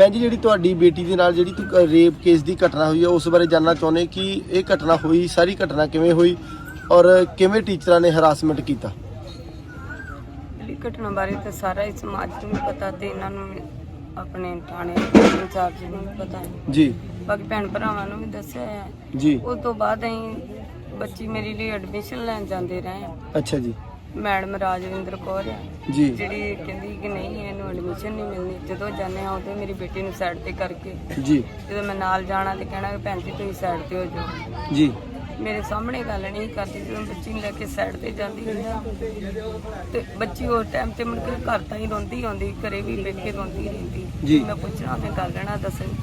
ਭੈਣ ਜੀ ਜਿਹੜੀ ਤੁਹਾਡੀ ਬੇਟੀ ਦੇ ਨਾਲ ਜਿਹੜੀ ਤੂੰ ਰੇਪ ਕੇਸ ਦੀ ਘਟਨਾ ਹੋਈ ਹੈ ਉਸ ਬਾਰੇ ਜਾਨਣਾ ਚਾਹੁੰਦੇ ਕਿ ਇਹ ਘਟਨਾ ਹੋਈ ਸਾਰੀ ਘਟਨਾ ਕਿਵੇਂ ਹੋਈ ਔਰ ਕਿਵੇਂ ਟੀਚਰਾਂ ਨੇ ਹਰਾਸਮੈਂਟ ਕੀਤਾ? ਇਹ ਘਟਨਾ ਬਾਰੇ ਤਾਂ ਸਾਰਾ ਹੀ ਸਮਾਜ ਨੂੰ ਵੀ ਪਤਾ ਤੇ ਇਹਨਾਂ ਨੂੰ ਵੀ ਆਪਣੇ ਥਾਣੇ ਇੰਚਾਰਜ ਨੂੰ ਵੀ ਪਤਾ ਹੈ। ਜੀ। ਬਾਕੀ ਭੈਣ ਭਰਾਵਾਂ ਨੂੰ ਵੀ ਦੱਸਿਆ ਹੈ। ਜੀ। ਉਸ ਤੋਂ ਬਾਅਦ ਅਸੀਂ ਬੱਚੀ ਮੇਰੀ ਲਈ ਐਡਮਿਸ਼ਨ ਲੈਣ ਜਾਂਦੇ ਰਹੇ ਹਾਂ। ਅੱਛਾ ਜੀ। ਮੈਡਮ ਰਾਜਵਿੰਦਰ ਕੌਰ ਹੈ ਜੀ। ਜਿਹੜੀ ਕਹਿੰਦੀ ਕਿ ਨਹੀਂ ਇਹਨੂੰ ਐਡਮਿਸ਼ਨ ਨਹੀਂ ਮਿਲਣੀ। ਜਦੋਂ ਜਾਂਦੇ ਆ ਉਦੋਂ ਮੇਰੀ ਬੇਟੀ ਨੂੰ ਸਾਈਡ ਤੇ ਕਰਕੇ ਜੀ। ਜਦੋਂ ਮੈਂ ਨਾਲ ਜਾਣਾ ਤੇ ਕਹਿਣਾ ਕਿ ਭੈਣ ਜੀ ਤੁਸੀਂ ਸਾਈਡ ਤੇ ਹੋ ਜਾਓ। ਜੀ। ਮੇਰੇ ਸਾਹਮਣੇ ਗੱਲ ਨਹੀਂ ਕਰਦੀ ਜਦੋਂ ਬੱਚੀ ਨੂੰ ਲੈ ਕੇ ਸਾਈਡ ਤੇ ਜਾਂਦੀ ਤੇ ਬੱਚੀ ਉਸ ਟਾਈਮ ਤੇ ਮੁੜ ਕੇ ਘਰ ਤਾਂ ਹੀ ਰੋਂਦੀ ਆਉਂਦੀ ਘਰੇ ਵੀ ਬੈਠ ਕੇ ਰੋਂਦੀ ਰਹਿੰਦੀ। ਜੀ। ਮੈਂ ਪੁੱਛਣਾ ਉਹਨੇ ਗੱਲ ਲੈਣਾ ਦੱਸਣੀ।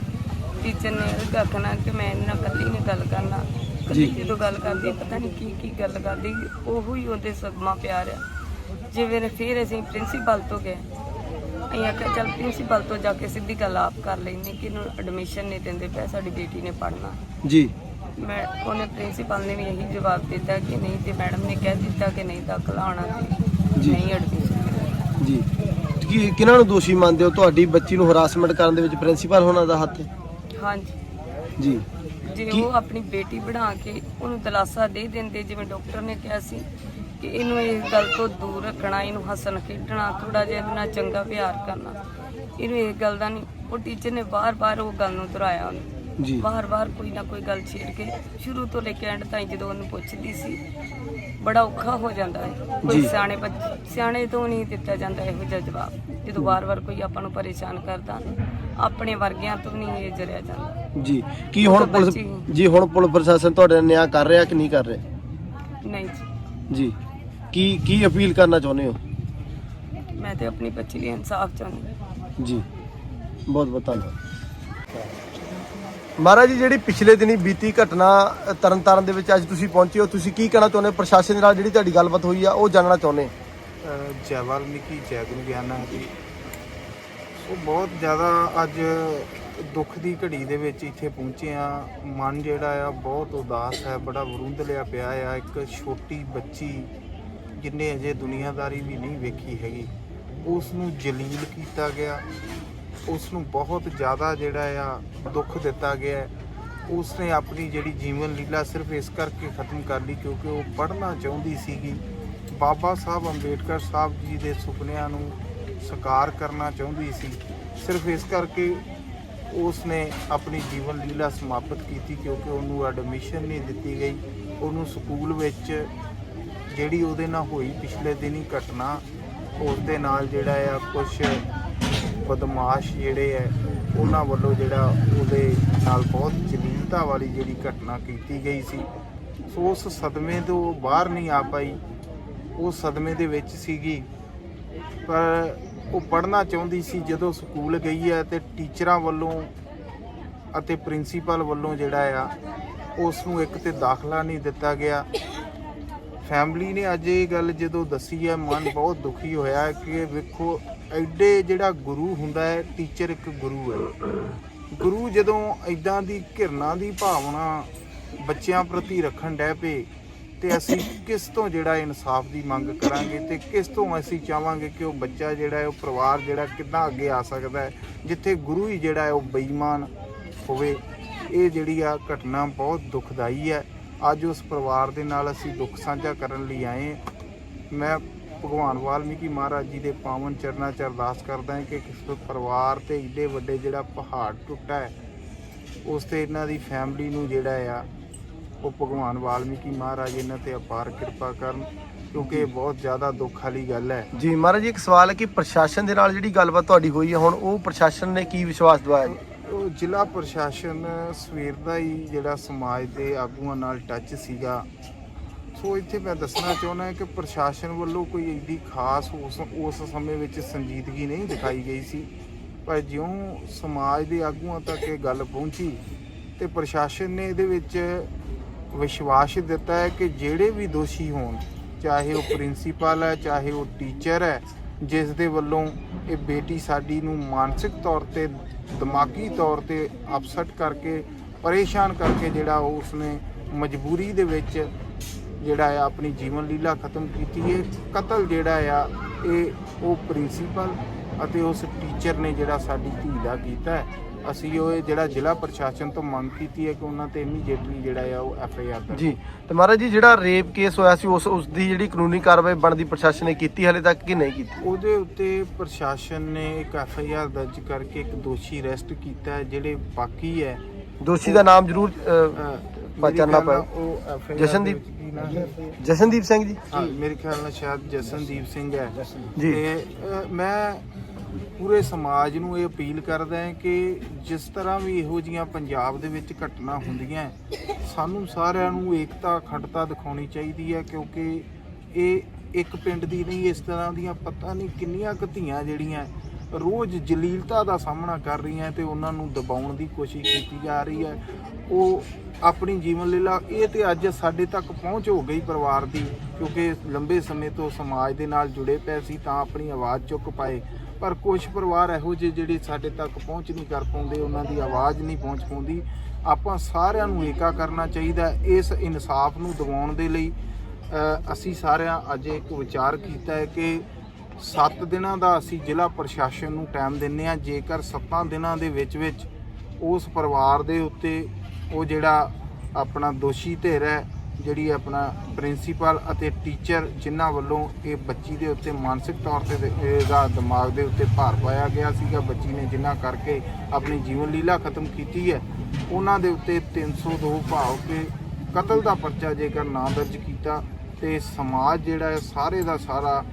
ਟੀਚਰ ਨੇ ਇਹ ਆਖਣਾ ਕਿ ਮੈਂ ਇਹਨਾਂ ਨਾਲ ਇਕੱਲੀ ਨੇ ਗੱਲ ਕਰਨਾ। ਕੱਲੀ ਜੀ। ਜਦੋਂ ਗੱਲ ਕਰਦੀ ਪਤਾ ਨਹੀਂ ਕੀ ਕੀ ਗੱਲ ਕਰਦੀ ਉਹੋ ਹੀ ਉਹਦੇ ਸਦਮਾ ਪਿਆਰ ਆ। ਜਿਵੇਂ ਫਿਰ ਅਸੀਂ ਪ੍ਰਿੰਸੀਪਲ ਤੋਂ ਗਏ ਅਸੀਂ ਆਖਿਆ ਚੱਲ ਪ੍ਰਿੰਸੀਪਲ ਤੋਂ ਜਾ ਕੇ ਸਿੱਧੀ ਗੱਲ ਆਪ ਕਰ ਲੈਂਦੇ ਕਿ ਇਹਨੂੰ ਐਡਮਿਸ਼ਨ ਨਹੀਂ ਦਿੰਦੇ ਪਏ ਸਾਡੀ ਬੇਟੀ ਨੇ ਪੜ੍ਹਨਾ। ਜੀ। ਮੈਂ ਉਹਨੇ ਪ੍ਰਿੰਸੀਪਲ ਨੇ ਵੀ ਇਹੀ ਜਵਾਬ ਦਿੱਤਾ ਕਿ ਨਹੀਂ ਤੇ ਮੈਡਮ ਨੇ ਕਹਿ ਦਿੱਤਾ ਕਿ ਨਹੀਂ ਦਾਖਲਾ ਆਉਣਾ ਤੇ। ਨਹੀਂ ਐਡਮਿਸ਼ਨ ਜੀ। ਕੀ ਕਿਹਨਾਂ ਨੂੰ ਦੋਸ਼ੀ ਮੰਨਦੇ ਹੋ? ਤੁਹਾਡੀ ਬੱਚੀ ਨੂੰ ਹਰਾਸਮੈਂਟ ਕਰਨ ਦੇ ਵਿੱਚ ਪ੍ਰਿੰਸੀਪਲ ਹੋਣਾ ਦਾ ਹੱਥ? ਹਾਂਜੀ। ਜੀ। ਜੇ ਉਹ ਆਪਣੀ ਬੇਟੀ ਬਣਾ ਕੇ ਉਹਨੂੰ ਦਿਲਾਸਾ ਦੇ ਦਿੰਦੇ ਜਿਵੇਂ ਡਾਕਟਰ ਨੇ ਕਿਹਾ ਸੀ ਕਿ ਇਹਨੂੰ ਇਸ ਗੱਲ ਤੋਂ ਦੂਰ ਰੱਖਣਾ ਇਹਨੂੰ ਹੱਸਣ ਖੇਡਣਾ ਥੋੜਾ ਜਿਹਾ ਇਹਦੇ ਨਾਲ ਚੰਗਾ ਵਿਹਾਰ ਕਰਨਾ। ਇਹਨੂੰ ਇਹ ਗੱਲ ਦਾ ਨਹੀਂ ਉਹ ਟੀਚਰ ਨੇ ਬਾਰ-ਬਾਰ ਉਹ ਗੱਲ ਨੂੰ ਦੁਹਰਾਇਆ ਉਹਨੂੰ। ਜੀ। ਬਾਰ-ਬਾਰ ਕੋਈ ਨਾ ਕੋਈ ਗੱਲ ਛੇੜ ਕੇ ਸ਼ੁਰੂ ਤੋਂ ਲੈ ਕੇ ਐਂਡ ਤਾਈਂ ਜਦੋਂ ਉਹਨੂੰ ਪੁੱਛਦੀ ਸੀ ਬੜਾ ਔਖਾ ਹੋ ਜਾਂਦਾ ਹੈ। ਕੋਈ। ਸਿਆਣੇ ਬੱਚੇ ਸਿਆਣੇ ਤੋਂ ਨਹੀਂ ਦਿੱਤਾ ਜਾਂਦਾ ਇਹੋ ਜਿਹਾ ਜਵਾਬ। ਜਦੋਂ ਵਾਰ-ਵਾਰ ਕੋਈ ਆਪਾਂ ਨੂੰ ਪਰੇਸ਼ਾਨ ਕਰਦਾ ਆਪਣੇ ਵਰਗਿਆਂ ਤੋਂ ਨਹੀਂ ਇਹ ਜਰਿਆ ਜਾਂਦਾ। ਜੀ ਕੀ ਹੁਣ ਤਾਂ ਪੁਲਿਸ ਬੱਚੀ- ਜੀ ਹੁਣ ਪੁਲਿਸ ਪ੍ਰਸ਼ਾਸਨ ਤੁਹਾਡੇ ਨਾਲ ਨਿਆਂ ਕਰ ਰਿਹਾ ਕਿ ਨਹੀਂ ਕਰ ਰਿਹਾ? ਨਹੀਂ ਜੀ। ਜੀ ਕੀ ਕੀ ਅਪੀਲ ਕਰਨਾ ਚਾਹੁੰਦੇ ਹੋ? ਮੈਂ ਤੇ ਆਪਣੀ ਬੱਚੀ ਲਈ ਇਨਸਾਫ ਚਾਹੁੰਦੀ। ਜੀ ਬਹੁਤ ਬਹੁਤ ਧੰਨਵਾਦ। ਮਹਾਰਾਜ ਜੀ ਜਿਹੜੀ ਪਿਛਲੇ ਦਿਨੀ ਬੀਤੀ ਘਟਨਾ ਅ, ਤਰਨਤਾਰਨ ਦੇ ਵਿੱਚ ਅੱਜ ਤੁਸੀਂ ਪਹੁੰਚੇ ਹੋ ਤੁਸੀਂ ਕੀ ਕਹਿਣਾ ਚਾਹੁੰਦੇ ਹੋ? ਪ੍ਰਸ਼ਾਸਨ ਨਾਲ ਜਿਹੜੀ ਤੁਹਾਡੀ ਗੱਲਬਾਤ ਹੋਈ ਆ ਉਹ ਜਾਣਨਾ ਚਾਹੁੰਦੇ ਜੈ ਵਾਲਮੀਕੀ ਜੈ ਗੁਰੂ ਗਿਆਨਾ ਜੀ। ਉਹ ਬਹੁਤ ਜ਼ਿਆਦਾ ਅੱਜ ਦੁੱਖ ਦੀ ਘੜੀ ਦੇ ਵਿੱਚ ਇੱਥੇ ਪਹੁੰਚੇ ਆ ਮਨ ਜਿਹੜਾ ਆ ਬਹੁਤ ਉਦਾਸ ਹੈ, ਬੜਾ ਵਰੁੰਦ ਲਿਆ ਪਿਆ ਆ। ਇੱਕ ਛੋਟੀ ਬੱਚੀ ਜਿੰਨੇ ਅਜੇ ਦੁਨੀਆਦਾਰੀ ਵੀ ਨਹੀਂ ਵੇਖੀ ਹੈਗੀ ਉਸ ਨੂੰ ਜਲੀਲ ਕੀਤਾ ਗਿਆ। ਉਸ ਨੂੰ ਬਹੁਤ ਜ਼ਿਆਦਾ ਜਿਹੜਾ ਆ ਦੁੱਖ ਦਿੱਤਾ ਗਿਆ। ਹੈ। ਉਸ ਨੇ ਆਪਣੀ ਜਿਹੜੀ ਜੀਵਨ ਲੀਲਾ ਸਿਰਫ ਇਸ ਕਰਕੇ ਖਤਮ ਕਰ ਲਈ ਕਿਉਂਕਿ ਉਹ ਪੜ੍ਹਨਾ ਚਾਹੁੰਦੀ ਸੀਗੀ। ਬਾਬਾ ਸਾਹਿਬ ਅੰਬੇਡਕਰ ਸਾਹਿਬ ਜੀ ਦੇ ਸੁਪਨਿਆਂ ਨੂੰ ਸਾਕਾਰ ਕਰਨਾ ਚਾਹੁੰਦੀ ਸੀ। ਸਿਰਫ ਇਸ ਕਰਕੇ ਉਸ ਨੇ ਆਪਣੀ ਜੀਵਨ ਲੀਲਾ ਸਮਾਪਤ ਕੀਤੀ ਕਿਉਂਕਿ ਉਹਨੂੰ ਐਡਮਿਸ਼ਨ ਨਹੀਂ ਦਿੱਤੀ ਗਈ। ਉਹਨੂੰ ਸਕੂਲ ਵਿੱਚ ਜਿਹੜੀ ਉਹਦੇ ਨਾਲ ਹੋਈ ਪਿਛਲੇ ਦਿਨੀ ਘਟਨਾ ਉਸ ਦੇ ਨਾਲ ਜਿਹੜਾ ਆ ਕੁਝ ਬਦਮਾਸ਼ ਜਿਹੜੇ ਐ ਉਹਨਾਂ ਵੱਲੋਂ ਜਿਹੜਾ ਉਹਦੇ ਨਾਲ ਬਹੁਤ ਜਲੀਲਤਾ ਵਾਲੀ ਜਿਹੜੀ ਘਟਨਾ ਕੀਤੀ ਗਈ ਸੀ। ਸੋ ਉਸ ਸਦਮੇ ਤੋਂ ਬਾਹਰ ਨਹੀਂ ਆ ਪਾਈ। ਉਹ ਸਦਮੇ ਦੇ ਵਿੱਚ ਸੀਗੀ। ਪਰ ਉਹ ਪੜ੍ਹਨਾ ਚਾਹੁੰਦੀ ਸੀ ਜਦੋਂ ਸਕੂਲ ਗਈ ਹੈ ਤੇ ਟੀਚਰਾਂ ਵੱਲੋਂ ਅਤੇ ਪ੍ਰਿੰਸੀਪਲ ਵੱਲੋਂ ਜਿਹੜਾ ਆ, ਉਸ ਨੂੰ ਇੱਕ ਤੇ ਦਾਖਲਾ ਨਹੀਂ ਦਿੱਤਾ ਗਿਆ। ਫੈਮਿਲੀ ਨੇ ਅੱਜ ਇਹ ਗੱਲ ਜਦੋਂ ਦੱਸੀ ਹੈ, ਮਨ ਬਹੁਤ ਦੁਖੀ ਹੋਇਆ ਕਿ ਵੇਖੋ, ਐਡੇ ਜਿਹੜਾ ਗੁਰੂ ਹੁੰਦਾ ਹੈ, ਟੀਚਰ ਇੱਕ ਗੁਰੂ ਹੈ। ਗੁਰੂ ਜਦੋਂ ਐਦਾਂ ਦੀ ਘਿਰਨਾ ਦੀ ਭਾਵਨਾ ਬੱਚਿਆਂ ਪ੍ਰਤੀ ਰੱਖਣ ਡੈ ਪਏ ਤੇ ਅਸੀਂ ਕਿਸ ਤੋਂ ਜਿਹੜਾ ਇਨਸਾਫ ਦੀ ਮੰਗ ਕਰਾਂਗੇ ਤੇ ਕਿਸ ਤੋਂ ਅਸੀਂ ਚਾਹਾਂਗੇ ਕਿ ਉਹ ਬੱਚਾ ਜਿਹੜਾ ਹੈ, ਉਹ ਪਰਿਵਾਰ ਜਿਹੜਾ ਕਿੱਦਾਂ ਅੱਗੇ ਆ ਸਕਦਾ ਹੈ, ਜਿੱਥੇ ਗੁਰੂ ਹੀ ਜਿਹੜਾ ਹੈ, ਉਹ ਬੇਈਮਾਨ ਹੋਵੇ। ਇਹ ਜਿਹੜੀ ਆ ਘਟਨਾ ਬਹੁਤ ਦੁਖਦਾਈ ਹੈ। ਅੱਜ ਉਸ ਪਰਿਵਾਰ ਦੇ ਨਾਲ ਅਸੀਂ ਦੁੱਖ ਸਾਂਝਾ ਕਰਨ ਲਈ ਆਏ ਮੈਂ ਭਗਵਾਨ ਵਾਲਮੀਕੀ ਮਹਾਰਾਜ ਜੀ ਦੇ ਪਾਵਨ ਚਰਨਾਂ 'ਚ ਅਰਦਾਸ ਕਰਦਾ ਹਾਂ ਕਿ ਕਿਸ ਪਰਿਵਾਰ ਤੇ ਇੱਡੇ ਵੱਡੇ ਜਿਹੜਾ ਪਹਾੜ ਟੁੱਟਾ ਹੈ, ਉਸ ਤੇ ਇਹਨਾਂ ਦੀ ਫੈਮਿਲੀ ਨੂੰ ਜਿਹੜਾ ਆ ਉਹ ਭਗਵਾਨ ਵਾਲਮੀਕੀ ਮਹਾਰਾਜ ਇਹਨਾਂ ਤੇ ਅਪਾਰ ਕਿਰਪਾ ਕਰਨ ਕਿਉਂਕਿ ਇਹ ਬਹੁਤ ਜ਼ਿਆਦਾ ਦੁੱਖ ਵਾਲੀ ਗੱਲ ਹੈ। ਜੀ ਮਹਾਰਾਜ ਜੀ ਇੱਕ ਸਵਾਲ ਹੈ ਕਿ ਪ੍ਰਸ਼ਾਸਨ ਦੇ ਨਾਲ ਜਿਹੜੀ ਗੱਲਬਾਤ ਤੁਹਾਡੀ ਹੋਈ ਹੈ ਹੁਣ ਉਹ ਪ੍ਰਸ਼ਾਸਨ ਨੇ ਕੀ ਵਿਸ਼ਵਾਸ ਦਿਵਾਇਆ ਜੀ? ਉਹ ਜ਼ਿਲ੍ਹਾ ਪ੍ਰਸ਼ਾਸਨ ਸਵੇਰ ਦਾ ਹੀ ਜਿਹੜਾ ਸਮਾਜ ਦੇ ਆਗੂਆਂ ਨਾਲ ਟੱਚ ਸੀਗਾ। ਸੋ ਇੱਥੇ ਮੈਂ ਦੱਸਣਾ ਚਾਹੁੰਦਾ ਕਿ ਪ੍ਰਸ਼ਾਸਨ ਵੱਲੋਂ ਕੋਈ ਏਡੀ ਖਾਸ ਉਸ ਉਸ ਸਮੇਂ ਵਿੱਚ ਸੰਜੀਦਗੀ ਨਹੀਂ ਦਿਖਾਈ ਗਈ ਸੀ। ਪਰ ਜਿਉਂ ਸਮਾਜ ਦੇ ਆਗੂਆਂ ਤੱਕ ਇਹ ਗੱਲ ਪਹੁੰਚੀ ਤੇ ਪ੍ਰਸ਼ਾਸਨ ਨੇ ਇਹਦੇ ਵਿੱਚ ਵਿਸ਼ਵਾਸ ਦਿੱਤਾ ਹੈ ਕਿ ਜਿਹੜੇ ਵੀ ਦੋਸ਼ੀ ਹੋਣ ਚਾਹੇ ਉਹ ਪ੍ਰਿੰਸੀਪਲ ਹੈ ਚਾਹੇ ਉਹ ਟੀਚਰ ਹੈ ਜਿਸ ਦੇ ਵੱਲੋਂ ਇਹ ਬੇਟੀ ਸਾਡੀ ਨੂੰ ਮਾਨਸਿਕ ਤੌਰ ਤੇ ਦਿਮਾਗੀ ਤੌਰ ਤੇ ਅਪਸੈਟ ਕਰਕੇ ਪਰੇਸ਼ਾਨ ਕਰਕੇ ਜਿਹੜਾ ਉਹ ਉਸਨੇ ਮਜਬੂਰੀ ਦੇ ਵਿੱਚ ਜਿਹੜਾ ਆ ਆਪਣੀ ਜੀਵਨ ਲੀਲਾ ਖਤਮ ਕੀਤੀ ਹੈ। ਕਤਲ ਜਿਹੜਾ ਆ ਇਹ ਉਹ ਪ੍ਰਿੰਸੀਪਲ ਅਤੇ ਉਸ ਟੀਚਰ ਨੇ ਜਿਹੜਾ ਸਾਡੀ ਧੀ ਦਾ ਕੀਤਾ ਹੈ, ਅਸੀਂ ਉਹ ਜਿਹੜਾ ਜ਼ਿਲ੍ਹਾ ਪ੍ਰਸ਼ਾਸਨ ਤੋਂ ਮੰਗ ਕੀਤੀ ਹੈ ਕਿ ਉਹਨਾਂ ਤੇ ਇਮੀਡੀਏਟਲੀ ਜਿਹੜਾ ਆ ਉਹ ਐਫ ਆਈ ਆਰ ਦਰਜ ਜੀ ਤੇ ਮਹਾਰਾਜ ਜੀ ਜਿਹੜਾ ਰੇਪ ਕੇਸ ਹੋਇਆ ਸੀ ਉਸ ਉਸ ਦੀ ਜਿਹੜੀ ਕਾਨੂੰਨੀ ਕਾਰਵਾਈ ਬਣਦੀ ਪ੍ਰਸ਼ਾਸਨ ਨੇ ਕੀਤੀ ਹਲੇ ਤੱਕ ਕਿ ਨਹੀਂ ਕੀਤੀ ਉਹਦੇ ਉੱਤੇ ਪ੍ਰਸ਼ਾਸਨ ਨੇ ਇੱਕ ਐਫ ਆਈ ਆਰ ਦਰਜ ਕਰਕੇ ਇੱਕ ਦੋਸ਼ੀ ਅਰੈਸਟ ਕੀਤਾ ਹੈ ਜਿਹੜੇ ਬਾਕੀ ਹੈ ਦੋਸ਼ੀ ਦਾ ਨਾਮ ਜ਼ਰੂਰ ਪਛਾਣਨਾ ਪਏ। ਜਸ਼ਨਦੀਪ? ਜਸ਼ਨਦੀਪ ਸਿੰਘ ਜੀ ਹਾਂ ਮੇਰੇ ਖਿਆਲ ਨਾਲ ਸ਼ਾਇਦ ਜਸਨਦੀਪ ਸਿੰਘ ਹੈ ਜੀ। ਤੇ ਮੈਂ ਪੂਰੇ ਸਮਾਜ ਨੂੰ ਇਹ ਅਪੀਲ ਕਰਦਾ ਹੈ ਕਿ ਜਿਸ ਤਰ੍ਹਾਂ ਵੀ ਇਹੋ ਜੀਆਂ ਪੰਜਾਬ ਦੇ ਵਿੱਚ ਘਟਨਾ ਹੁੰਦੀਆਂ ਸਾਨੂੰ ਸਾਰਿਆਂ ਨੂੰ ਏਕਤਾ, ਅਖੰਡਤਾ ਦਿਖਾਉਣੀ ਚਾਹੀਦੀ ਹੈ, ਕਿਉਂਕਿ ਇਹ ਇੱਕ ਪਿੰਡ ਦੀ ਨਹੀਂ, ਇਸ ਤਰ੍ਹਾਂ ਦੀਆਂ ਪਤਾ ਨਹੀਂ ਕਿੰਨੀਆਂ ਕੁ ਧੀਆਂ ਜਿਹੜੀਆਂ ਰੋਜ਼ ਜਲੀਲਤਾ ਦਾ ਸਾਹਮਣਾ ਕਰ ਰਹੀਆਂ ਤੇ ਉਹਨਾਂ ਨੂੰ ਦਬਾਉਣ ਦੀ ਕੋਸ਼ਿਸ਼ ਕੀਤੀ ਜਾ ਰਹੀ ਹੈ। ਉਹ ਆਪਣੀ ਜੀਵਨ ਲੀਲਾ, ਇਹ ਤੇ ਅੱਜ ਸਾਡੇ ਤੱਕ ਪਹੁੰਚ ਹੋ ਗਈ ਪਰਿਵਾਰ ਦੀ, ਕਿਉਂਕਿ ਲੰਬੇ ਸਮੇਂ ਤੋਂ ਸਮਾਜ ਦੇ ਨਾਲ ਜੁੜੇ ਪਏ ਸੀ, ਤਾਂ ਆਪਣੀ ਆਵਾਜ਼ ਚੁੱਕ ਪਾਏ। ਪਰ ਕੁਝ ਪਰਿਵਾਰ ਇਹੋ ਜਿਹੇ ਜਿਹੜੇ ਸਾਡੇ ਤੱਕ ਪਹੁੰਚ ਨਹੀਂ ਕਰ ਪਾਉਂਦੇ, ਉਹਨਾਂ ਦੀ ਆਵਾਜ਼ ਨਹੀਂ ਪਹੁੰਚ ਪਾਉਂਦੀ। ਆਪਾਂ ਸਾਰਿਆਂ ਨੂੰ ਏਕਾ ਕਰਨਾ ਚਾਹੀਦਾ ਇਸ ਇਨਸਾਫ ਨੂੰ ਦਿਵਾਉਣ ਦੇ ਲਈ। ਅਸੀਂ ਸਾਰਿਆਂ ਅੱਜ ਇੱਕ ਵਿਚਾਰ ਕੀਤਾ ਹੈ ਕਿ 7 ਦਿਨਾਂ ਦਾ ਅਸੀਂ ਜ਼ਿਲ੍ਹਾ ਪ੍ਰਸ਼ਾਸਨ ਨੂੰ ਟਾਈਮ ਦਿੰਨੇ ਆ ਜੇਕਰ 7 ਦਿਨਾਂ ਦੇ ਵਿੱਚ ਵਿੱਚ ਉਸ ਪਰਿਵਾਰ ਦੇ ਉੱਤੇ ਉਹ ਜਿਹੜਾ ਆਪਣਾ ਦੋਸ਼ੀ ਧਿਰ ਹੈ ਜਿਹੜੀ ਆਪਣਾ ਪ੍ਰਿੰਸੀਪਲ ਅਤੇ ਟੀਚਰ ਜਿਨ੍ਹਾਂ ਵੱਲੋਂ ਇਹ ਬੱਚੀ ਦੇ ਉੱਤੇ ਮਾਨਸਿਕ ਤੌਰ ਤੇ ਦੇ- ਇਹਦਾ ਦਿਮਾਗ ਦੇ ਉੱਤੇ ਭਾਰ ਪਾਇਆ ਗਿਆ ਸੀਗਾ, ਬੱਚੀ ਨੇ ਜਿਨ੍ਹਾਂ ਕਰਕੇ ਆਪਣੀ ਜੀਵਨ ਲੀਲਾ ਖਤਮ ਕੀਤੀ ਹੈ, ਉਹਨਾਂ ਦੇ ਉੱਤੇ 302 ਭਾਵ ਕੇ ਕਤਲ ਦਾ ਪਰਚਾ ਜੇਕਰ ਨਾ ਦਰਜ ਕੀਤਾ ਤੇ ਸਮਾਜ ਜਿਹੜਾ ਹੈ, ਸਾਰੇ ਦਾ ਸਾਰਾ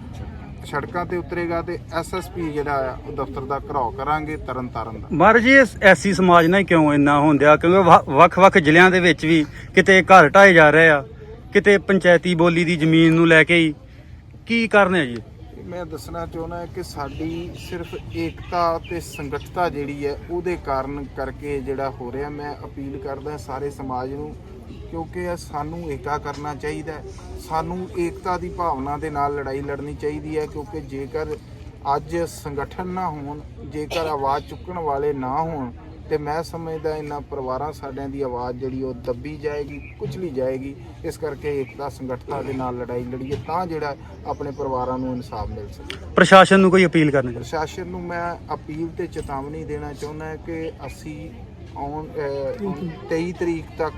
ਸੜਕਾਂ ਤੇ ਉਤਰੇਗਾ ਤੇ ਐਸਐਸਪੀ ਜਿਹੜਾ ਆ ਉਹ ਦਫ਼ਤਰ ਦਾ ਘਰਾਓ ਕਰਾਂਗੇ ਤਰਨ ਤਾਰਨ ਦਾ। ਮਹਾਰਾਜ ਜੀ ਇਸ ਐਸੀ ਸਮਾਜ ਨਾਲ ਕਿਉਂ ਇੰਨਾ ਹੁੰਦਿਆ? ਕਿਉਂਕਿ ਵੱਖ-ਵੱਖ ਜ਼ਿਲ੍ਹਿਆਂ ਦੇ ਵਿੱਚ ਵੀ ਕਿਤੇ ਘਰ ਢਾਏ ਜਾ ਰਹੇ ਆ ਕਿਤੇ ਪੰਚਾਇਤੀ ਬੋਲੀ ਦੀ ਜ਼ਮੀਨ ਨੂੰ ਲੈ ਕੇ ਹੀ। ਕੀ ਕਾਰਨ ਹੈ ਜੀ? ਮੈਂ ਦੱਸਣਾ ਚਾਹੁੰਦਾ ਹਾਂ ਕਿ ਸਾਡੀ ਸਿਰਫ ਏਕਤਾ ਤੇ ਸੰਗਠਤਾ ਜਿਹੜੀ ਹੈ ਉਹਦੇ ਕਾਰਨ ਕਰਕੇ ਜਿਹੜਾ ਹੋ ਰਿਹਾ। ਮੈਂ ਅਪੀਲ ਕਰਦਾ ਸਾਰੇ ਸਮਾਜ ਨੂੰ ਕਿਉਂਕਿ ਇਹ ਸਾਨੂੰ ਏਕਾ ਕਰਨਾ ਚਾਹੀਦਾ ਹੈ। ਸਾਨੂੰ ਏਕਤਾ ਦੀ ਭਾਵਨਾ ਦੇ ਨਾਲ ਲੜਾਈ ਲੜਨੀ ਚਾਹੀਦੀ ਹੈ ਕਿਉਂਕਿ ਜੇਕਰ ਅੱਜ ਸੰਗਠਨ ਨਾ ਹੋਣ ਜੇਕਰ ਆਵਾਜ਼ ਚੁੱਕਣ ਵਾਲੇ ਨਾ ਹੋਣ ਤੇ ਮੈਂ ਸਮਝਦਾ ਇਹਨਾਂ ਪਰਿਵਾਰਾਂ ਸਾਡਿਆਂ ਦੀ ਆਵਾਜ਼ ਜਿਹੜੀ ਉਹ ਦੱਬੀ ਜਾਏਗੀ ਕੁਚਲੀ ਜਾਏਗੀ। ਇਸ ਕਰਕੇ ਏਕਤਾ ਸੰਗਠਤਾ ਦੇ ਨਾਲ ਲੜਾਈ ਲੜੀਏ ਤਾਂ ਜਿਹੜਾ ਆਪਣੇ ਪਰਿਵਾਰਾਂ ਨੂੰ ਇਨਸਾਫ ਮਿਲ ਸਕੇ। ਪ੍ਰਸ਼ਾਸਨ ਨੂੰ ਕੋਈ ਅਪੀਲ ਕਰਨਾ ਚਾਹੀਦਾ ਪ੍ਰਸ਼ਾਸਨ ਨੂੰ ਮੈਂ ਅਪੀਲ ਤੇ ਚੇਤਾਵਨੀ ਦੇਣਾ ਚਾਹੁੰਦਾ ਹਾਂ ਕਿ ਅਸੀਂ ਆਉਣ ਅਹ, 23 ਤਰੀਕ ਤੱਕ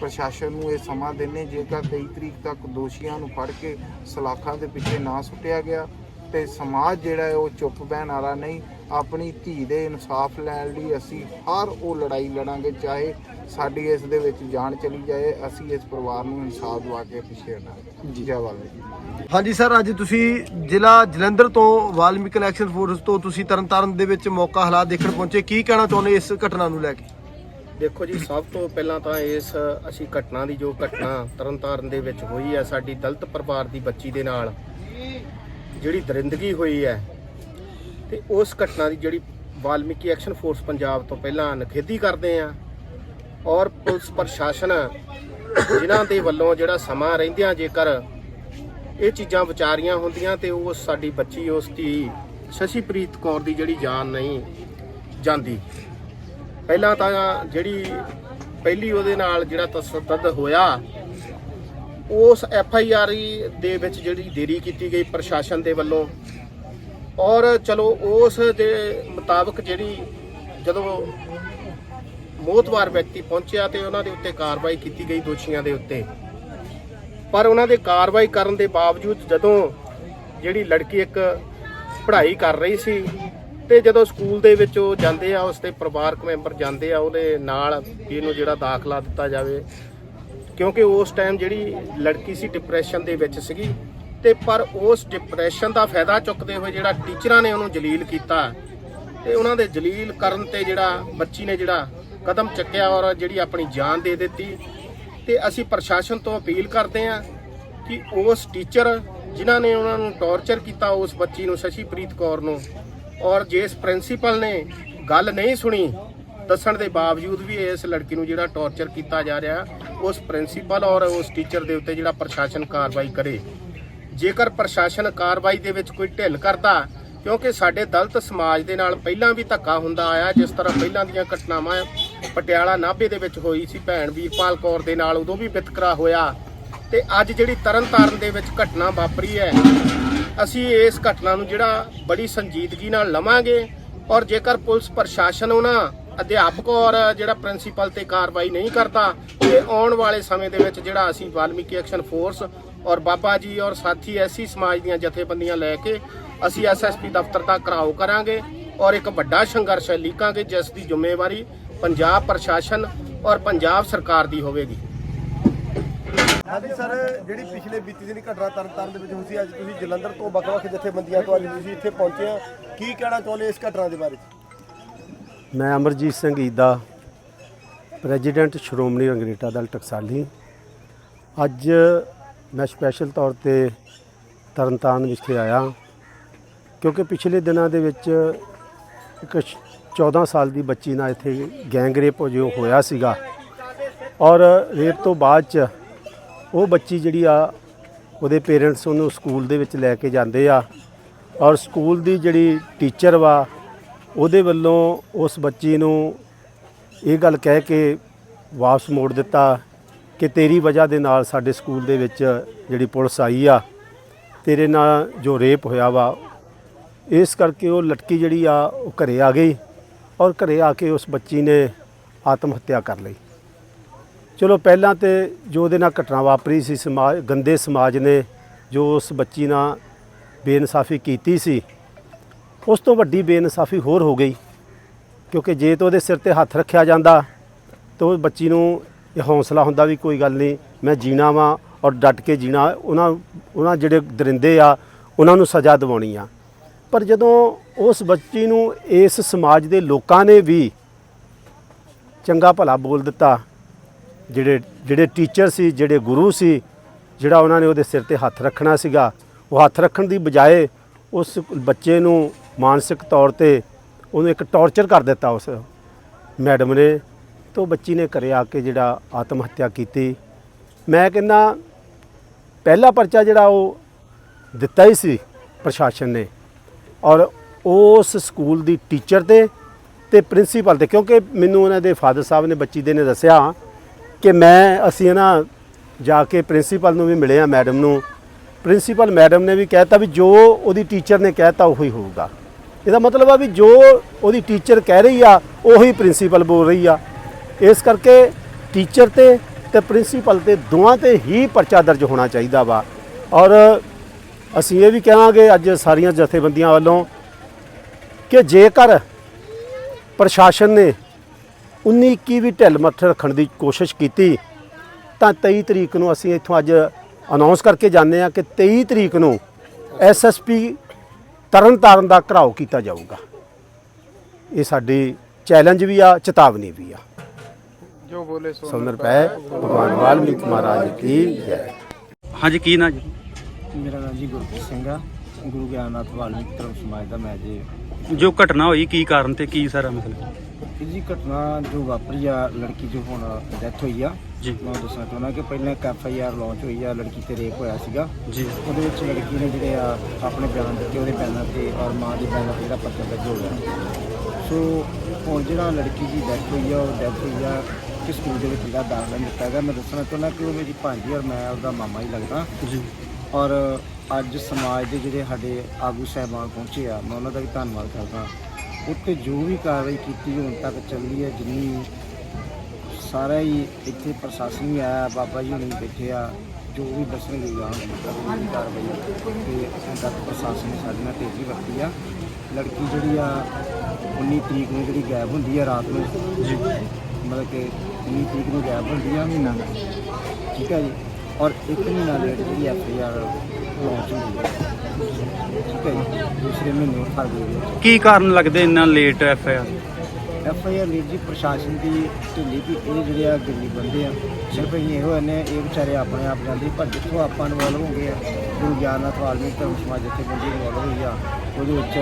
ਪ੍ਰਸ਼ਾਸਨ ਨੂੰ ਇਹ ਸਮਾਂ ਦਿੰਨੇ ਜੇਕਰ 23 ਤਰੀਕ ਤੱਕ ਦੋਸ਼ੀਆਂ ਨੂੰ ਫੜ ਕੇ ਸਲਾਖਾਂ ਦੇ ਪਿੱਛੇ ਨਾ ਸੁੱਟਿਆ ਗਿਆ ਤੇ ਸਮਾਜ ਜਿਹੜਾ ਹੈ ਉਹ ਚੁੱਪ ਬਹਿਣ ਵਾਲਾ ਨਹੀਂ ਆਪਣੀ ਧੀ ਦੇ ਇਨਸਾਫ ਲੈਣ ਲਈ ਅਸੀਂ ਹਰ ਉਹ ਲੜਾਈ ਲੜਾਂਗੇ ਚਾਹੇ ਸਾਡੀ ਇਸ ਦੇ ਵਿੱਚ ਜਾਨ ਚਲੀ ਜਾਏ ਅਸੀਂ ਇਸ ਪਰਿਵਾਰ ਨੂੰ ਇਨਸਾਫ ਦਵਾ ਕੇ ਪਿੱਛੇ ਹਟਾਂਗੇ। ਜੈ। ਵਾਲਮੀਕੀ ਹਾਂਜੀ ਸਰ ਅੱਜ ਤੁਸੀਂ ਜ਼ਿਲ੍ਹਾ ਜਲੰਧਰ ਤੋਂ ਵਾਲਮੀਕੀ ਐਕਸ਼ਨ ਫੋਰਸ ਤੋਂ ਤੁਸੀਂ ਤਰਨਤਾਰਨ ਦੇ ਵਿੱਚ ਮੌਕਾ ਹਾਲਾਤ ਦੇਖਣ ਪਹੁੰਚੇ ਕੀ ਕਹਿਣਾ ਚਾਹੁੰਦੇ ਇਸ ਘਟਨਾ ਨੂੰ ਲੈ ਕੇ? ਦੇਖੋ ਜੀ, ਸਭ ਤੋਂ ਪਹਿਲਾਂ ਤਾਂ ਇਸ ਅਸੀਂ ਘਟਨਾ ਦੀ ਜੋ ਘਟਨਾ ਤਰਨਤਾਰਨ ਦੇ ਵਿੱਚ ਹੋਈ ਹੈ, ਸਾਡੀ ਦਲਿਤ ਪਰਿਵਾਰ ਦੀ ਬੱਚੀ ਦੇ ਨਾਲ, ਜਿਹੜੀ ਦਰਿੰਦਗੀ ਹੋਈ ਹੈ, ਤੇ ਉਸ ਘਟਨਾ ਦੀ ਜਿਹੜੀ ਵਾਲਮੀਕੀ ਐਕਸ਼ਨ ਫੋਰਸ ਪੰਜਾਬ ਤੋਂ ਪਹਿਲਾਂ ਨਿਖੇਧੀ ਕਰਦੇ ਆ, ਔਰ ਪੁਲਿਸ ਪ੍ਰਸ਼ਾਸਨ ਜਿਨ੍ਹਾਂ ਦੇ ਵੱਲੋਂ ਜਿਹੜਾ ਸਮਾਂ ਰਹਿੰਦਿਆਂ ਜੇਕਰ ਇਹ ਚੀਜ਼ਾਂ ਵਿਚਾਰੀਆਂ ਹੁੰਦੀਆਂ ਤੇ ਉਹ ਸਾਡੀ ਬੱਚੀ, ਉਸ ਦੀ ਸ਼ਸ਼ੀਪ੍ਰੀਤ ਕੌਰ ਦੀ ਜਿਹੜੀ ਜਾਨ ਨਹੀਂ ਜਾਂਦੀ। ਪਹਿਲਾਂ ਤਾਂ ਜਿਹੜੀ ਪਹਿਲੀ ਉਹਦੇ ਨਾਲ ਜਿਹੜਾ ਤਸੱਦਦ ਹੋਇਆ, ਉਸ ਐਫ ਆਈ ਆਰ ਦੇ ਵਿੱਚ ਜਿਹੜੀ ਦੇਰੀ ਕੀਤੀ ਗਈ ਪ੍ਰਸ਼ਾਸਨ ਦੇ ਵੱਲੋਂ। ਔਰ ਚਲੋ ਉਸ ਦੇ ਮੁਤਾਬਕ ਜਿਹੜੀ ਜਦੋਂ ਮੋਤਵਾਰ ਵਿਅਕਤੀ ਪਹੁੰਚਿਆ ਤੇ ਉਹਨਾਂ ਦੇ ਉੱਤੇ ਕਾਰਵਾਈ ਕੀਤੀ ਗਈ ਦੋਸ਼ੀਆਂ ਦੇ ਉੱਤੇ। ਪਰ ਉਹਨਾਂ ਦੇ ਕਾਰਵਾਈ ਕਰਨ ਦੇ ਬਾਵਜੂਦ ਜਦੋਂ ਜਿਹੜੀ ਲੜਕੀ ਇੱਕ ਪੜ੍ਹਾਈ ਕਰ ਰਹੀ ਸੀ ਤੇ ਜਦੋਂ ਸਕੂਲ ਦੇ ਵਿੱਚ ਉਹ ਜਾਂਦੇ ਆ, ਉਸ ਦੇ ਪਰਿਵਾਰਕ ਮੈਂਬਰ ਜਾਂਦੇ ਆ, ਉਹਦੇ ਨਾਲ ਵੀ ਇਹਨੂੰ ਜਿਹੜਾ ਦਾਖਲਾ ਦਿੱਤਾ ਜਾਵੇ। ਕਿਉਂਕਿ ਉਸ ਟਾਈਮ ਜਿਹੜੀ ਲੜਕੀ ਸੀ ਡਿਪਰੈਸ਼ਨ ਦੇ ਵਿੱਚ ਸੀਗੀ ਤੇ ਪਰ ਉਸ ਡਿਪਰੈਸ਼ਨ ਦਾ ਫਾਇਦਾ ਚੁੱਕਦੇ ਹੋਏ ਜਿਹੜਾ ਟੀਚਰਾਂ ਨੇ ਉਹਨੂੰ ਜਲੀਲ ਕੀਤਾ ਤੇ ਉਹਨਾਂ ਦੇ ਜਲੀਲ ਕਰਨ ਤੇ ਜਿਹੜਾ ਬੱਚੀ ਨੇ ਜਿਹੜਾ ਕਦਮ ਚੱਕਿਆ ਔਰ ਜਿਹੜੀ ਆਪਣੀ ਜਾਨ ਦੇ ਦਿੱਤੀ ਤੇ ਅਸੀਂ ਪ੍ਰਸ਼ਾਸਨ ਤੋਂ ਅਪੀਲ ਕਰਦੇ ਹਾਂ ਕਿ ਉਸ ਟੀਚਰ ਜਿਨ੍ਹਾਂ ਨੇ ਉਹਨਾਂ ਨੂੰ ਟੌਰਚਰ ਕੀਤਾ, ਉਸ ਬੱਚੀ ਨੂੰ ਸ਼ਸ਼ੀਪ੍ਰੀਤ ਕੌਰ ਨੂੰ ਔਰ ਜਿਸ ਪ੍ਰਿੰਸੀਪਲ ਨੇ ਗੱਲ ਨਹੀਂ ਸੁਣੀ, ਦੱਸਣ ਦੇ ਬਾਵਜੂਦ ਵੀ ਇਸ ਲੜਕੀ ਨੂੰ ਜਿਹੜਾ ਟੌਰਚਰ ਕੀਤਾ ਜਾ ਰਿਹਾ, ਉਸ ਪ੍ਰਿੰਸੀਪਲ ਔਰ ਉਸ ਟੀਚਰ ਦੇ ਉੱਤੇ ਜਿਹੜਾ ਪ੍ਰਸ਼ਾਸਨ ਕਾਰਵਾਈ ਕਰੇ। ਜੇਕਰ ਪ੍ਰਸ਼ਾਸਨ ਕਾਰਵਾਈ ਦੇ ਵਿੱਚ ਕੋਈ ਢਿੱਲ ਕਰਦਾ, ਕਿਉਂਕਿ ਸਾਡੇ ਦਲਿਤ ਸਮਾਜ ਦੇ ਨਾਲ ਪਹਿਲਾਂ ਵੀ ਧੱਕਾ ਹੁੰਦਾ ਆਇਆ, ਜਿਸ ਤਰ੍ਹਾਂ ਪਹਿਲਾਂ ਦੀਆਂ ਘਟਨਾਵਾਂ ਪਟਿਆਲਾ ਨਾਭੇ ਦੇ ਵਿੱਚ ਹੋਈ ਸੀ, ਭੈਣ ਵੀਰਪਾਲ ਕੌਰ ਦੇ ਨਾਲ ਉਦੋਂ ਵੀ ਵਿਤਕਰਾ ਹੋਇਆ। ਤੇ ਅੱਜ ਜਿਹੜੀ ਤਰਨਤਾਰਨ ਦੇ ਵਿੱਚ ਘਟਨਾ ਵਾਪਰੀ ਹੈ ਅਸੀਂ ਇਸ ਘਟਨਾ ਨੂੰ ਜਿਹੜਾ ਬੜੀ ਸੰਜੀਦਗੀ ਨਾਲ ਲਵਾਂਗੇ ਔਰ ਜੇਕਰ ਪੁਲਿਸ ਪ੍ਰਸ਼ਾਸਨ ਉਹਨਾਂ ਅਧਿਆਪਕ ਔਰ ਜਿਹੜਾ ਪ੍ਰਿੰਸੀਪਲ ਤੇ ਕਾਰਵਾਈ ਨਹੀਂ ਕਰਦਾ, ਤੇ ਆਉਣ ਵਾਲੇ ਸਮੇਂ ਦੇ ਵਿੱਚ ਜਿਹੜਾ ਅਸੀਂ ਵਾਲਮੀਕੀ ਐਕਸ਼ਨ ਫੋਰਸ ਔਰ ਬਾਬਾ ਜੀ ਔਰ ਸਾਥੀ ਐਸੀ ਸਮਾਜ ਦੀਆਂ ਜਥੇਬੰਦੀਆਂ ਲੈ ਕੇ ਅਸੀਂ ਐਸਐਸਪੀ ਦਫ਼ਤਰ ਦਾ ਘਰਾਓ ਕਰਾਂਗੇ ਔਰ ਇੱਕ ਵੱਡਾ ਸੰਘਰਸ਼ ਲੀਕਾਂਗੇ, ਜਿਸ ਦੀ ਜ਼ਿੰਮੇਵਾਰੀ ਪੰਜਾਬ ਪ੍ਰਸ਼ਾਸਨ ਔਰ ਪੰਜਾਬ ਸਰਕਾਰ ਦੀ ਹੋਵੇਗੀ। ਹਾਂਜੀ ਸਰ, ਜਿਹੜੀ ਪਿਛਲੇ ਬੀਤੀ ਦਿਨੀ ਘਟਨਾ ਤਰਨਤਾਰਨ ਦੇ ਵਿੱਚ ਹੋਈ ਸੀ, ਅੱਜ ਤੁਸੀਂ ਜਲੰਧਰ ਤੋਂ ਵੱਖ-ਵੱਖ ਜਥੇਬੰਦੀਆਂ ਤੋਂ ਅੱਜ ਤੁਸੀਂ ਇੱਥੇ ਪਹੁੰਚੇ ਆ। ਕੀ ਕਹਿਣਾ ਚਾਹੁੰਦੇ ਇਸ ਘਟਨਾ ਦੇ ਬਾਰੇ? 'ਚ ਮੈਂ ਅਮਰਜੀਤ ਸਿੰਘ ਈਦਾ, ਪ੍ਰੈਜ਼ੀਡੈਂਟ ਸ਼੍ਰੋਮਣੀ ਰੰਗਰੇਟਾ ਦਲ ਟਕਸਾਲੀ। ਅੱਜ ਮੈਂ ਸਪੈਸ਼ਲ ਤੌਰ ਤੇ ਤਰਨਤਾਰਨ ਵਿਖੇ ਆਇਆ, ਕਿਉਂਕਿ ਪਿਛਲੇ ਦਿਨਾਂ ਦੇ ਵਿੱਚ ਇੱਕ ਸ਼- 14 ਸਾਲ ਦੀ ਬੱਚੀ ਨਾਲ ਇੱਥੇ ਗੈਂਗ ਰੇਪ ਜੋ ਹੋਇਆ ਸੀਗਾ, ਔਰ ਰੇਪ ਤੋਂ ਬਾਅਦ ਚ ਉਹ ਬੱਚੀ ਜਿਹੜੀ ਆ, ਉਹਦੇ ਪੇਰੈਂਟਸ ਉਹਨੂੰ ਸਕੂਲ ਦੇ ਵਿੱਚ ਲੈ ਕੇ ਜਾਂਦੇ ਆ। ਔਰ ਸਕੂਲ ਦੀ ਜਿਹੜੀ ਟੀਚਰ ਵਾ, ਉਹਦੇ ਵੱਲੋਂ ਉਸ ਬੱਚੀ ਨੂੰ ਇਹ ਗੱਲ ਕਹਿ ਕੇ ਵਾਪਸ ਮੋੜ ਦਿੱਤਾ ਕਿ ਤੇਰੀ ਵਜ੍ਹਾ ਦੇ ਨਾਲ ਸਾਡੇ ਸਕੂਲ ਦੇ ਵਿੱਚ ਜਿਹੜੀ ਪੁਲਿਸ ਆਈ ਆ, ਤੇਰੇ ਨਾਲ ਜੋ ਰੇਪ ਹੋਇਆ ਵਾ, ਇਸ ਕਰਕੇ ਉਹ ਲਟਕੀ ਜਿਹੜੀ ਆ, ਉਹ ਘਰੇ ਆ ਗਈ ਔਰ ਘਰੇ ਆ ਕੇ ਉਸ ਬੱਚੀ ਨੇ ਆਤਮ ਹੱਤਿਆ ਕਰ ਲਈ। ਚਲੋ ਪਹਿਲਾਂ ਤੇ ਜੋ ਉਹਦੇ ਨਾਲ ਘਟਨਾ ਵਾਪਰੀ ਸੀ ਸਮਾਜ ਗੰਦੇ ਸਮਾਜ ਨੇ ਜੋ ਉਸ ਬੱਚੀ ਨਾਲ ਬੇਇਨਸਾਫੀ ਕੀਤੀ ਸੀ, ਉਸ ਤੋਂ ਵੱਡੀ ਬੇਇਨਸਾਫੀ ਹੋਰ ਹੋ ਗਈ, ਕਿਉਂਕਿ ਜੇ ਤਾਂ ਉਹਦੇ ਸਿਰ ਤੇ ਹੱਥ ਰੱਖਿਆ ਜਾਂਦਾ, ਤਾਂ ਉਹ ਬੱਚੀ ਨੂੰ ਇਹ ਹੌਸਲਾ ਹੁੰਦਾ ਵੀ ਕੋਈ ਗੱਲ ਨਹੀਂ, ਮੈਂ ਜੀਣਾ ਵਾਂ ਔਰ ਡਟ ਕੇ ਜੀਣਾ, ਉਹਨਾਂ ਉਹਨਾਂ ਜਿਹੜੇ ਦਰਿੰਦੇ ਆ, ਉਹਨਾਂ ਨੂੰ ਸਜ਼ਾ ਦਿਵਾਉਣੀ ਆ। ਪਰ ਜਦੋਂ ਉਸ ਬੱਚੀ ਨੂੰ ਇਸ ਸਮਾਜ ਦੇ ਲੋਕਾਂ ਨੇ ਵੀ ਚੰਗਾ ਭਲਾ ਬੋਲ ਦਿੱਤਾ ਜਿਹੜੇ ਜਿਹੜੇ ਟੀਚਰ ਸੀ, ਜਿਹੜੇ ਗੁਰੂ ਸੀ, ਜਿਹੜਾ ਉਹਨਾਂ ਨੇ ਉਹਦੇ ਸਿਰ ਤੇ ਹੱਥ ਰੱਖਣਾ ਸੀਗਾ, ਉਹ ਹੱਥ ਰੱਖਣ ਦੀ ਬਜਾਏ ਉਸ ਬੱਚੇ ਨੂੰ ਮਾਨਸਿਕ ਤੌਰ ਤੇ ਉਹਨੂੰ ਇੱਕ ਟੌਰਚਰ ਕਰ ਦਿੱਤਾ ਉਸ ਮੈਡਮ ਨੇ, ਤੋਂ ਬੱਚੀ ਨੇ ਘਰੇ ਆ ਕੇ ਜਿਹੜਾ ਆਤਮ ਹੱਤਿਆ ਕੀਤੀ। ਮੈਂ ਕਹਿੰਦਾ, ਪਹਿਲਾ ਪਰਚਾ ਜਿਹੜਾ ਉਹ ਦਿੱਤਾ ਹੀ ਸੀ ਪ੍ਰਸ਼ਾਸਨ ਨੇ, ਔਰ ਉਸ ਸਕੂਲ ਦੀ ਟੀਚਰ ਤੇ ਤੇ ਪ੍ਰਿੰਸੀਪਲ ਤੇ, ਕਿਉਂਕਿ ਮੈਨੂੰ ਉਹਨਾਂ ਦੇ ਫਾਦਰ ਸਾਹਿਬ ਨੇ ਬੱਚੀ ਦੇ ਨੇ ਦੱਸਿਆ ਕਿ ਮੈਂ, ਅਸੀਂ ਨਾ ਜਾ ਕੇ ਪ੍ਰਿੰਸੀਪਲ ਨੂੰ ਵੀ ਮਿਲੇ ਆ ਮੈਡਮ ਨੂੰ। ਪ੍ਰਿੰਸੀਪਲ ਮੈਡਮ ਨੇ ਵੀ ਕਹਿਤਾ ਵੀ ਜੋ ਉਹਦੀ ਟੀਚਰ ਨੇ ਕਹਿਤਾ ਉਹੀ ਹੋਊਗਾ। ਇਹਦਾ ਮਤਲਬ ਆ ਵੀ ਜੋ ਉਹਦੀ ਟੀਚਰ ਕਹਿ ਰਹੀ ਆ, ਉਹੀ ਪ੍ਰਿੰਸੀਪਲ ਬੋਲ ਰਹੀ ਆ। ਇਸ ਕਰਕੇ ਟੀਚਰ ਤੇ ਤੇ ਪ੍ਰਿੰਸੀਪਲ ਤੇ ਦੋਵਾਂ ਤੇ ਹੀ ਪਰਚਾ ਦਰਜ ਹੋਣਾ ਚਾਹੀਦਾ ਵਾ। ਔਰ ਅਸੀਂ ਇਹ ਵੀ ਕਹਾਂਗੇ ਅੱਜ ਸਾਰੀਆਂ ਜਥੇਬੰਦੀਆਂ ਵੱਲੋਂ ਕਿ ਜੇਕਰ ਪ੍ਰਸ਼ਾਸਨ ਨੇ 19 21 ਵੀ ਢਿੱਲ ਮੱਠ ਰੱਖਣ ਦੀ ਕੋਸ਼ਿਸ਼ ਕੀਤੀ। ਤਾਂ 23 ਤਰੀਕ ਨੂੰ ਅਸੀਂ ਇੱਥੋਂ ਅੱਜ ਅਨਾਉਂਸ ਕਰਕੇ ਜਾਂਦੇ ਹਾਂ ਕਿ 23 ਤਰੀਕ ਨੂੰ ਐਸਐਸਪੀ ਤਰਨਤਾਰਨ ਦਾ ਘਰਾਓ ਕੀਤਾ ਜਾਊਗਾ। ਇਹ ਸਾਡੀ ਚੈਲੰਜ ਵੀ ਆ ਚੇਤਾਵਨੀ ਵੀ ਆ। ਜੋ ਬੋਲੇ ਸੋ ਸੁੰਦਰ ਪੈ ਭਗਵਾਨ ਵਾਲਮੀਕ ਮਹਾਰਾਜ ਕੀ ਜੈ। ਹਾਂਜੀ ਕੀ ਨਾ ਜੀ? ਮੇਰਾ ਨਾਮ ਜੀ ਗੁਰਪ੍ਰੀਤ ਸਿੰਘ ਆ। ਗੁਰੂ ਗਿਆਨਨਾਥ ਵਾਲਮੀਕ ਧਰਮ ਸਮਾਜ ਦਾ ਮੈਂ ਜੀ ਜੋ ਘਟਨਾ ਹੋਈ ਕੀ ਕਾਰਨ ਤੇ ਕੀ ਸਾਰਾ ਮਸਲਾ? ਇਹ ਜੀ ਘਟਨਾ ਜੋ ਵਾਪਰੀ ਆ ਲੜਕੀ ਜੋ ਹੁਣ ਡੈਥ ਹੋਈ ਆ। ਜੀ। ਮੈਂ ਦੱਸਣਾ ਚਾਹੁੰਦਾ ਕਿ ਪਹਿਲਾਂ ਇੱਕ ਐਫ ਆਈ ਆਰ ਲਾਂਚ ਹੋਈ ਆ ਲੜਕੀ ਤੇ ਰੇਪ ਹੋਇਆ ਸੀਗਾ। ਜੀ। ਉਹਦੇ ਵਿੱਚ ਲੜਕੀ ਨੇ ਜਿਹੜੇ ਆ ਆਪਣੇ ਬਿਆਨ ਦਿੱਤੇ ਉਹਦੇ ਬਿਆਨਾਂ ਤੇ ਔਰ ਮਾਂ ਦੇ ਬਿਆਨਾਂ ਤੇ ਜਿਹੜਾ ਪਰਚਾ ਦਰਜ ਹੋ ਗਿਆ ਸੋ ਹੁਣ ਜਿਹੜਾ ਲੜਕੀ ਦੀ ਡੈਥ ਹੋਈ ਆ ਉਹ ਡੈਥ ਹੋਈ ਆ ਕਿ ਸਕੂਲ ਦੇ ਵਿੱਚ ਜਿਹੜਾ ਦਾਖਲਾ ਦਿੱਤਾ ਗਿਆ ਮੈਂ ਦੱਸਣਾ ਚਾਹੁੰਦਾ ਕਿ ਉਹ ਮੇਰੀ ਭਾਂਜੀ ਔਰ ਮੈਂ ਉਹਦਾ ਮਾਮਾ ਹੀ ਲੱਗਦਾ। ਜੀ। ਔਰ ਅੱਜ ਸਮਾਜ ਦੇ ਜਿਹੜੇ ਸਾਡੇ ਆਗੂ ਸਹਿਬਾਨ ਪਹੁੰਚੇ ਆ ਮੈਂ ਉਹਨਾਂ ਦਾ ਵੀ ਧੰਨਵਾਦ ਕਰਦਾ। ਉੱਤੇ ਜੋ ਵੀ ਕਾਰਵਾਈ ਕੀਤੀ ਹੁਣ ਤੱਕ ਚੱਲੀ ਹੈ ਜਿੰਨੀ ਸਾਰਾ ਹੀ ਇੱਥੇ ਪ੍ਰਸ਼ਾਸਨ ਵੀ ਆਇਆ ਬਾਬਾ ਜੀ ਹੁਣੀ ਬੈਠੇ ਆ ਜੋ ਵੀ ਦੱਸਣਗੇ ਜਾਂ ਕਾਰਵਾਈ ਤੇ ਹੁਣ ਤੱਕ ਪ੍ਰਸ਼ਾਸਨ ਨੇ ਸਾਡੇ ਨਾਲ ਤੇਜ਼ੀ ਵਰਤੀ ਆ। ਲੜਕੀ ਜਿਹੜੀ ਆ 19 ਤਰੀਕ ਨੂੰ ਜਿਹੜੀ ਗਾਇਬ ਹੁੰਦੀ ਆ ਰਾਤ ਨੂੰ। ਜੀ। ਮਤਲਬ ਕਿ 19 ਤਰੀਕ ਨੂੰ ਗਾਇਬ ਹੁੰਦੀ ਆ। ਮਹੀਨਾ ਠੀਕ ਹੈ ਜੀ। ਔਰ ਇੱਕ ਮਹੀਨਾ ਲੇਟ ਜਿਹੜੀ ਐਫ ਆਈ ਆਰ ਲਾਂਚ ਹੁੰਦੀ ਹੈ ਠੀਕ ਹੈ ਜੀ ਦੂਸਰੇ ਮਹੀਨੇ ਦੇ ਕੀ ਕਾਰਨ ਲੱਗਦੇ ਇੰਨਾ late F I R F I R ਲਈ ਜੀ ਪ੍ਰਸ਼ਾਸਨ ਦੀ ਢਿੱਲੀ ਵੀ ਇਹ ਜਿਹੜੇ ਆ ਗਰੀਬ ਬੰਦੇ ਆ। ਸਿਰਫ ਅਸੀਂ ਇਹੋ ਨੇ ਇਹ ਵਿਚਾਰੇ ਆਪਣੇ ਆਪ ਜਾਂਦੇ ਪਰ ਜਿੱਥੋਂ ਆਪਾਂ ਇਨਵੋਲਵ ਹੋ ਗਏ ਆ ਗੁਰੂ ਗਿਆਨਨਾਥ ਵਾਲਮੀਕ ਧਰਮ ਸਮਾਜ ਜਿੱਥੇ ਬੰਦੇ ਇਨਵੋਲਵ ਹੋਈ ਆ ਉਹਦੇ ਵਿੱਚ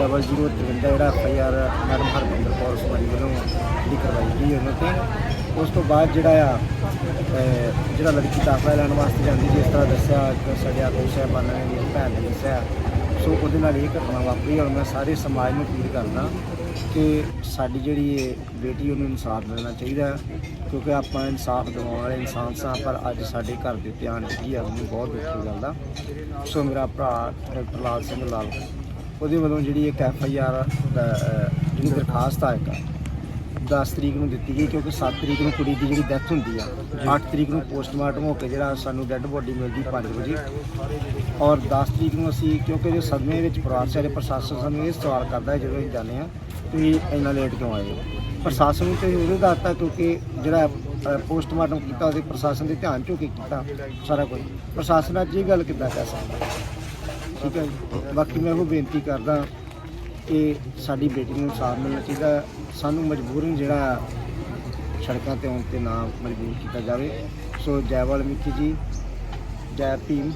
ਡਬਲ ਜ਼ੀਰੋ ਤਰਿੰਦਾ ਜਿਹੜਾ F I R madam Harminder Kaur ਸਮਾਰੀ ਵੱਲੋਂ ਜਿਹੜੀ ਕਰਵਾਈ ਗਈ ਉਹਨਾਂ ਤੇ। ਉਸ ਤੋਂ ਬਾਅਦ ਜਿਹੜਾ ਆ ਜਿਹੜਾ ਲੜਕੀ ਦਾਖਲਾ ਲੈਣ ਵਾਸਤੇ ਜਾਂਦੀ ਜਿਸ ਤਰ੍ਹਾਂ ਦੱਸਿਆ ਸਾਡੇ ਆਗੂ ਸਾਹਿਬਾਨਾਂ ਨੇ ਮੇਰੀ ਭੈਣ ਨੇ ਦੱਸਿਆ। ਸੋ ਉਹਦੇ ਨਾਲ ਇਹ ਘਟਨਾ ਵਾਪਰੀ ਔਰ ਮੈਂ ਸਾਰੇ ਸਮਾਜ ਨੂੰ ਅਪੀਲ ਕਰਦਾ ਕਿ ਸਾਡੀ ਜਿਹੜੀ ਇਹ ਬੇਟੀ, ਉਹਨੂੰ ਇਨਸਾਫ ਮਿਲਣਾ ਚਾਹੀਦਾ ਕਿਉਂਕਿ ਆਪਾਂ ਇਨਸਾਫ ਦਿਵਾਉਣ ਵਾਲੇ ਇਨਸਾਨ ਸਾਂ, ਪਰ ਅੱਜ ਸਾਡੇ ਘਰ ਦੇ ਧਿਆਨ ਕੀ ਆ ਮੈਨੂੰ ਬਹੁਤ ਦੁੱਖ ਦੀ ਗੱਲ ਦਾ ਸੋ ਮੇਰਾ ਭਰਾ ਡਾਕਟਰ ਲਾਲ ਸਿੰਘ ਲਾਲ, ਉਹਦੇ ਵੱਲੋਂ ਜਿਹੜੀ ਇੱਕ ਐਫ ਆਈ ਆਰ ਜਿਹੜੀ ਦਰਖਾਸਤ ਆ ਇੱਕ 10 ਤਰੀਕ ਨੂੰ ਦਿੱਤੀ ਗਈ ਕਿਉਂਕਿ 7 ਤਰੀਕ ਨੂੰ ਕੁੜੀ ਦੀ ਜਿਹੜੀ ਡੈਥ ਹੁੰਦੀ ਆ 8 ਤਰੀਕ ਨੂੰ ਪੋਸਟਮਾਰਟਮ ਹੋ ਕੇ ਜਿਹੜਾ ਸਾਨੂੰ ਡੈੱਡ ਬੋਡੀ ਮਿਲਦੀ 5 ਵਜੇ। ਔਰ 10 ਤਰੀਕ ਨੂੰ ਅਸੀਂ ਕਿਉਂਕਿ ਜੋ ਸਦਮੇ ਵਿੱਚ ਪਰਿਵਾਰ ਸਾਰੇ ਪ੍ਰਸ਼ਾਸਨ ਸਾਨੂੰ ਇਹ ਸਵਾਲ ਕਰਦਾ ਹੈ ਜਦੋਂ ਅਸੀਂ ਜਾਂਦੇ ਆ ਤੁਸੀਂ ਇੰਨਾ ਲੇਟ ਕਿਉਂ ਆਏ ਪ੍ਰਸ਼ਾਸਨ ਨੂੰ ਤੇ ਉਹਨੂੰ ਦੱਸਤਾ ਕਿਉਂਕਿ ਜਿਹੜਾ ਪੋਸਟਮਾਰਟਮ ਕੀਤਾ ਉਹਦੇ ਪ੍ਰਸ਼ਾਸਨ ਦੇ ਧਿਆਨ ਚੋਂ ਕੇ ਕੀਤਾ ਸਾਰਾ ਕੁਝ। ਪ੍ਰਸ਼ਾਸਨ ਅੱਜ ਇਹ ਗੱਲ ਕਿੱਦਾਂ ਕਹਿ ਸਕਦਾ ਠੀਕ ਹੈ। ਬਾਕੀ ਮੈਂ ਉਹ ਬੇਨਤੀ ਕਰਦਾ ਕਿ ਸਾਡੀ ਬੇਟੀ ਨੂੰ ਇਨਸਾਫ ਮਿਲਣਾ ਚਾਹੀਦਾ ਸਾਨੂੰ ਮਜਬੂਰਨ ਜਿਹੜਾ ਸੜਕਾਂ ਤੇ ਆਉਣ ਤੇ ਨਾ ਮਜਬੂਰ ਕੀਤਾ ਜਾਵੇ। ਸੋ ਜੈ ਵਾਲਮੀਕੀ ਜੀ, ਜੈ ਭੀਮ।